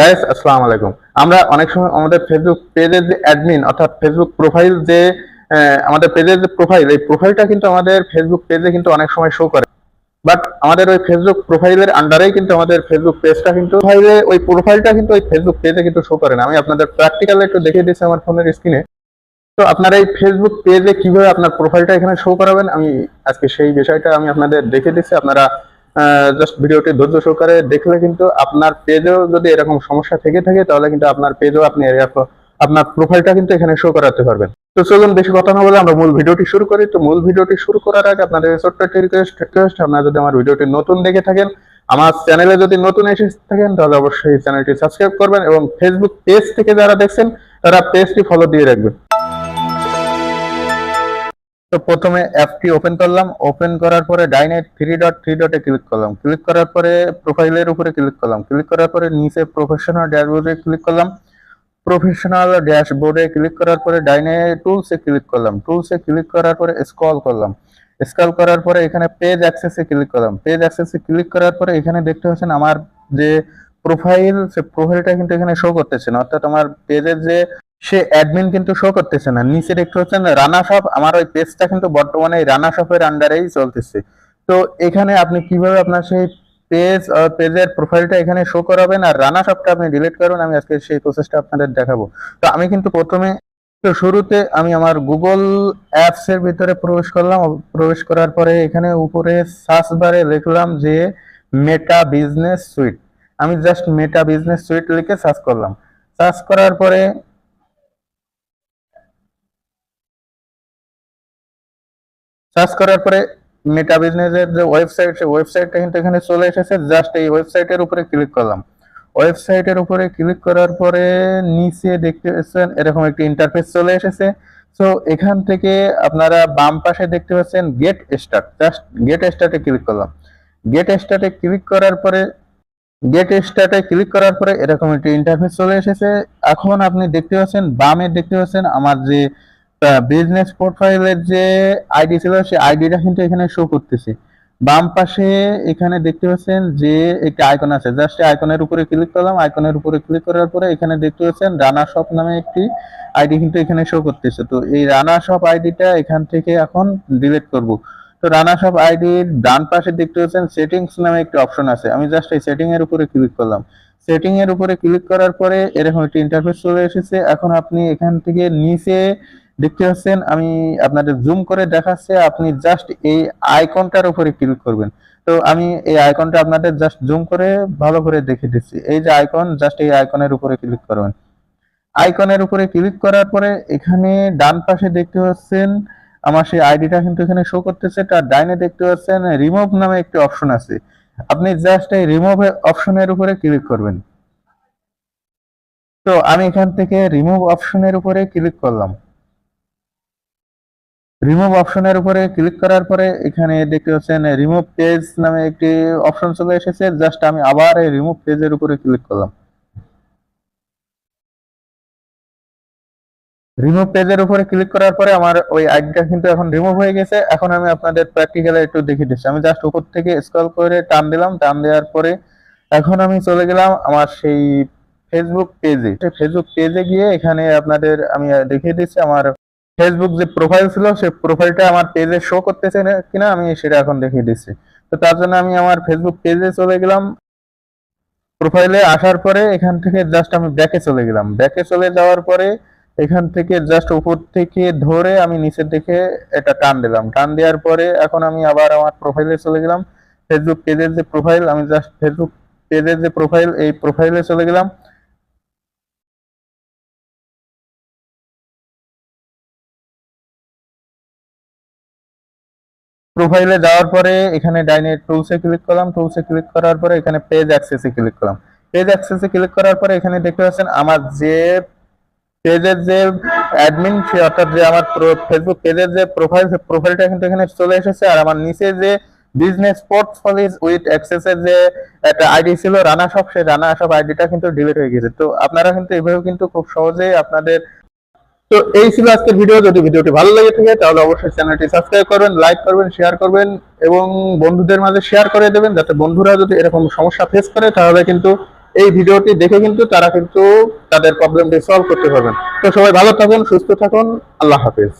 Guys আসসালামু আলাইকুম আমরা অনেক সময় আমাদের ফেসবুক পেজের যে অ্যাডমিন অর্থাৎ ফেসবুক প্রোফাইল যে আমাদের পেজের যে প্রোফাইল এই প্রোফাইলটা কিন্তু আমাদের ফেসবুক পেজে কিন্তু অনেক সময় শো করে। বাট আমাদের ওই ফেসবুক প্রোফাইলের আন্ডারেই কিন্তু আমাদের ফেসবুক পেজটা কিন্তু প্রোফাইলে ওই প্রোফাইলটা কিন্তু ওই ফেসবুক পেজে কিন্তু শো করে না। আমি আপনাদের প্র্যাকটিক্যাল একটু দেখিয়ে দিচ্ছি আমার ফোনের স্ক্রিনে তো আপনারা এই ফেসবুক পেজে কীভাবে আপনার প্রোফাইলটা এখানে শো করাবেন, আমি আজকে সেই বিষয়টা আমি আপনাদের দেখে দিচ্ছি। আপনারা জাস্ট ভিডিওটি ধৈর্য সহকারে দেখলে কিন্তু আপনার পেজেও যদি এরকম সমস্যা থেকে থাকে, তাহলে কিন্তু আপনার পেজেও আপনি আপনার প্রোফাইলটা কিন্তু এখানে শো করাতে পারবেন। তো চলুন বেশি কথা না বলে আমরা মূল ভিডিওটি শুরু করি। তো মূল ভিডিওটি শুরু করার আগে আপনাদের ছোট্ট একটি রিকোয়েস্ট রিকোয়েস্ট আপনারা যদি আমার ভিডিওটি নতুন দেখে থাকেন, আমার চ্যানেলে যদি নতুন এসে থাকেন, তাহলে অবশ্যই চ্যানেলটি সাবস্ক্রাইব করবেন এবং ফেসবুক পেজ থেকে যারা দেখছেন, তারা পেজটি ফলো দিয়ে রাখবেন। তো প্রথমে অ্যাপটি ওপেন করলাম। ওপেন করার পরে ডাইনে থ্রি ডট থ্রি ডটে ক্লিক করলাম। ক্লিক করার পরে প্রোফাইলের উপরে ক্লিক করলাম। ক্লিক করার পরে নিচে প্রফেশনাল ড্যাশবোর্ডে ক্লিক করলাম। প্রফেশনাল ড্যাশবোর্ডে ক্লিক করার পরে ডাইনে টুলসে ক্লিক করলাম। টুলসে ক্লিক করার পরে স্ক্রল করলাম। স্ক্রল করার পরে এখানে পেজ অ্যাক্সেসে ক্লিক করলাম। পেজ অ্যাক্সেসে ক্লিক করার পরে এখানে দেখতে পাচ্ছেন আমার যে প্রোফাইল সে প্রোফাইলটা কিন্তু এখানে শো করতেছে না। অর্থাৎ আমার পেজের যে সে অ্যাডমিন কিন্তু শো করতেছে না। নিচে দেখতে পাচ্ছেন রানা শপ আমার ওই পেজটা কিন্তু বর্তমানে রানা শপের আন্ডারেই চলতেছে। তো এখানে আপনি কীভাবে আপনার সেই পেজ পেজের প্রোফাইলটা এখানে শো করাবেন আর রানা শপটা আপনি ডিলিট করুন, আমি আজকে সেই প্রসেসটা আপনাদের দেখাবো। তো আমি কিন্তু প্রথমে তো শুরুতে আমি আমার গুগল অ্যাপস এর ভিতরে প্রবেশ করলাম। প্রবেশ করার পরে এখানে উপরে সার্চ বারে লিখলাম যে মেটা বিজনেস সুইট আমি জাস্ট মেটা বিজনেস সুইট লিখে সার্চ করলাম। সার্চ করার পরে সার্চ করার পরে মেটা বিজনেসের যে ওয়েবসাইট সেই ওয়েবসাইটটা কিন্তু এখানে চলে এসেছে। জাস্ট এই ওয়েবসাইটের উপরে ক্লিক করলাম। ওয়েবসাইটের উপরে ক্লিক করার পরে নিচে দেখতে পাচ্ছেন এরকম একটি ইন্টারফেস চলে এসেছে। সো এখান থেকে আপনারা বাম পাশে দেখতে পাচ্ছেন গেট স্টার্ট জাস্ট গেট স্টার্টে ক্লিক করলাম। গেট স্টার্টে ক্লিক করার পরে গেট স্টার্টে ক্লিক করার পরে এরকম একটি ইন্টারফেস চলে এসেছে। এখন আপনি দেখতে পাচ্ছেন, বামে দেখতে পাচ্ছেন আমার যে বিজনেস প্রোফাইলের যে আইডি ছিল, সেই আইডিটা কিন্তু এখানে শো করতেছে। বাম পাশে এখানে দেখতে পাচ্ছেন যে একটি আইকন আছে। জাস্ট আইকনের উপরে ক্লিক করলাম। আইকনের উপরে ক্লিক করার পরে এখানে দেখতে পাচ্ছেন রানা শপ নামে একটি আইডি কিন্তু এখানে শো করতেছে। তো এই রানা শপ আইডিটা এখান থেকে এখন ডিলিট করব। তো রানা শপ আইডির ডান পাশে দেখতে পাচ্ছেন সেটিংস নামে একটি অপশন আছে। আমি জাস্ট এই সেটিং এর উপরে ক্লিক করলাম। সেটিং এর উপরে ক্লিক করার পরে এরকম একটি ইন্টারফেস চলে এসেছে। এখন আপনি এখান থেকে নিচে দেখতে পাচ্ছেন, আমি আপনাদের জুম করে দেখাচ্ছে, আপনি জাস্ট এই আইকনটার উপরে ক্লিক করবেন। তো আমি এই আইকনটা আপনাদের জাস্ট জুম করে ভালো করে দেখে দিচ্ছি। এই যে আইকন জাস্ট এই আইকনের উপরে ক্লিক করবেন। আইকনের উপরে ক্লিক করার পরে এখানে ডান পাশে দেখতে পাচ্ছেন, আমার সেই আইডিটা কিন্তু এখানে শো করতেছে, তার ডাইনে দেখতে পাচ্ছেন রিমুভ নামে একটি অপশন আছে। আপনি জাস্ট এই রিমুভ অপশনের উপরে ক্লিক করবেন। তো আমি এখান থেকে রিমুভ অপশনের উপরে ক্লিক করলাম। রিমুভ অপশনের উপরে ক্লিক করার পরে এখানে দেখতে পাচ্ছেন রিমুভ পেজ নামে একটি অপশন চলে এসেছে। জাস্ট আমি আবার এই রিমুভ পেজের উপরে ক্লিক করলাম। রিমুভ পেজের উপরে ক্লিক করার পরে আমার ওই আইডিটা কিন্তু এখন রিমুভ হয়ে গেছে। এখন আমি আপনাদের প্র্যাকটিক্যালি একটু দেখিয়ে দিচ্ছি। আমি জাস্ট উপর থেকে স্ক্রল করে টান দিলাম। টান দেওয়ার পরে এখন আমি চলে গেলাম আমার সেই ফেসবুক পেজে ফেসবুক পেজে গিয়ে এখানে আপনাদের আমি দেখিয়ে দিচ্ছি আমার ফেসবুক যে প্রোফাইল ছিল, সেই প্রোফাইলটা আমার পেজে শো করতেছে না, কিনা আমি সেটা এখন দেখিয়ে দিচ্ছি। তো তার জন্য আমি আমার ফেসবুক পেজে চলে গেলাম। প্রোফাইলে আসার পরে এখান থেকে জাস্ট আমি ব্যাকে চলে গেলাম। ব্যাকে চলে যাওয়ার পরে এখান থেকে জাস্ট উপর থেকে ধরে আমি নিচের দিকে এটা টান দিলাম। টান দেওয়ার পরে এখন আমি আবার আমার প্রোফাইলে চলে গেলাম। ফেসবুক পেজের যে প্রোফাইল আমি জাস্ট ফেসবুক পেজের যে প্রোফাইল এই প্রোফাইলে চলে গেলাম। প্রোফাইলে যাওয়ার পরে এখানে ডাইনে টুলসে ক্লিক করলাম টুলসে ক্লিক করার পরে এখানে পেজ অ্যাক্সেসে ক্লিক করলাম। পেজ অ্যাক্সেসে ক্লিক করার পরে এখানে দেখতে পাচ্ছেন আমার যে পেজের যে অ্যাডমিন সে অর্থাৎ যে আমার ফেসবুক পেজের যে প্রোফাইল সে প্রোফাইলটা কিন্তু এখানে চলে এসেছে। আর আমার নিচে যে বিজনেস পোর্টফোলিও উইথ অ্যাক্সেসের যে একটা আইডি ছিল রানা সব সেই রানা শপ আইডিটা কিন্তু ডিলিট হয়ে গেছে। তো আপনারা কিন্তু এভাবে কিন্তু খুব সহজেই আপনাদের তো এই ছিল আজকের ভিডিও যদি ভিডিওটি ভালো লেগে থাকে, তাহলে অবশ্যই চ্যানেলটি সাবস্ক্রাইব করবেন লাইক করবেন শেয়ার করবেন, এবং বন্ধুদের মাঝে শেয়ার করে দেবেন, যাতে বন্ধুরা যদি এরকম সমস্যা ফেস করে, তাহলে কিন্তু এই ভিডিওটি দেখে কিন্তু তারা কিন্তু তাদের প্রবলেমটি সলভ করতে পারবেন। তো সবাই ভালো থাকুন, সুস্থ থাকুন, আল্লাহ হাফিজ।